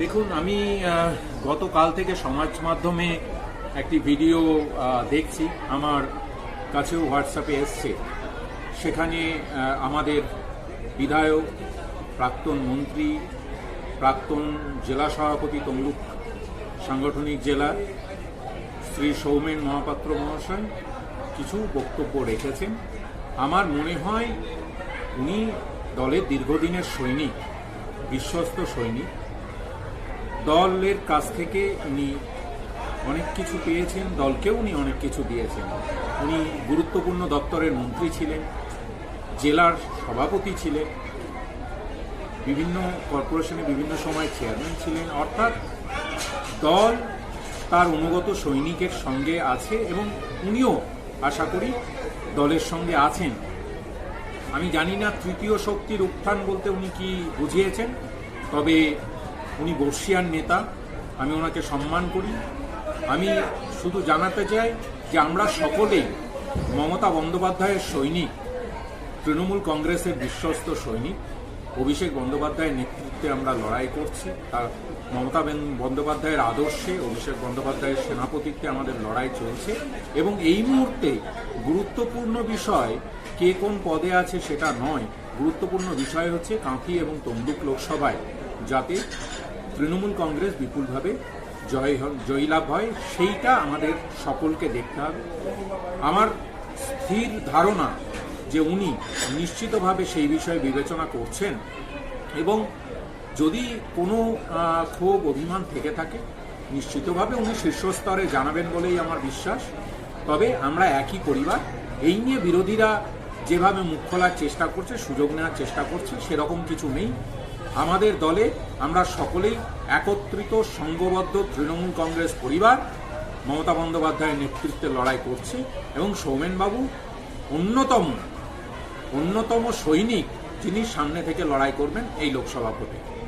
দেখুন, আমি গতকাল থেকে সমাজ মাধ্যমে একটি ভিডিও দেখছি। আমার কাছেও হোয়াটসঅ্যাপে এসছে। সেখানে আমাদের বিধায়ক, প্রাক্তন মন্ত্রী, প্রাক্তন জেলা সভাপতি তমলুক, সাংগঠনিক জেলা, শ্রী সৌমেন মহাপাত্র মহাশয় কিছু বক্তব্য রেখেছেন। আমার মনে হয়, উনি দলের দীর্ঘদিনের সৈনিক, বিশ্বস্ত সৈনিক। দলের কাছ থেকে উনি অনেক কিছু পেয়েছেন, দলকেও উনি অনেক কিছু দিয়েছেন। উনি গুরুত্বপূর্ণ দপ্তরের মন্ত্রী ছিলেন, জেলার সভাপতি ছিলেন, বিভিন্ন কর্পোরেশনে বিভিন্ন সময় চেয়ারম্যান ছিলেন। অর্থাৎ দল তার অনুগত সৈনিকের সঙ্গে আছে এবং উনিও আশা করি দলের সঙ্গে আছেন। আমি জানি না তৃতীয় শক্তির উত্থান বলতে উনি কি বুঝিয়েছেন, তবে উনি বর্ষিয়ান নেতা, আমি ওনাকে সম্মান করি। আমি শুধু জানাতে চাই যে আমরা সকলেই মমতা বন্দ্যোপাধ্যায়ের সৈনিক, তৃণমূল কংগ্রেসের বিশ্বস্ত সৈনিক। অভিষেক বন্দ্যোপাধ্যায়ের নেতৃত্বে আমরা লড়াই করছি। তার মমতা বেন- বন্দ্যোপাধ্যায়ের আদর্শে, অভিষেক বন্দ্যোপাধ্যায়ের সেনাপতিত্বে আমাদের লড়াই চলছে। এবং এই মুহূর্তে গুরুত্বপূর্ণ বিষয় কে কোন পদে আছে সেটা নয়। গুরুত্বপূর্ণ বিষয় হচ্ছে কাঁথি এবং তমলুক লোকসভায় যাতে তৃণমূল কংগ্রেস বিপুলভাবে জয় জয়লাভ হয়, সেইটা আমাদের সকলকে দেখতে হবে। আমার স্থির ধারণা যে উনি নিশ্চিতভাবে সেই বিষয়ে বিবেচনা করছেন এবং যদি কোনো ক্ষোভ, অভিমান থেকে থাকে, নিশ্চিতভাবে উনি শীর্ষস্তরে জানাবেন বলেই আমার বিশ্বাস। তবে আমরা একই পরিবার, এই নিয়ে বিরোধীরা যেভাবে মুখ খোলার চেষ্টা করছে, সুযোগ নেওয়ার চেষ্টা করছে, সেরকম কিছু নেই। আমাদের দলে আমরা সকলেই একত্রিত, সংঘবদ্ধ তৃণমূল কংগ্রেস পরিবার মমতা বন্দ্যোপাধ্যায়ের নেতৃত্বে লড়াই করছি এবং সৌমেনবাবু অন্যতম অন্যতম সৈনিক যিনি সামনে থেকে লড়াই করবেন এই লোকসভা ভোটে।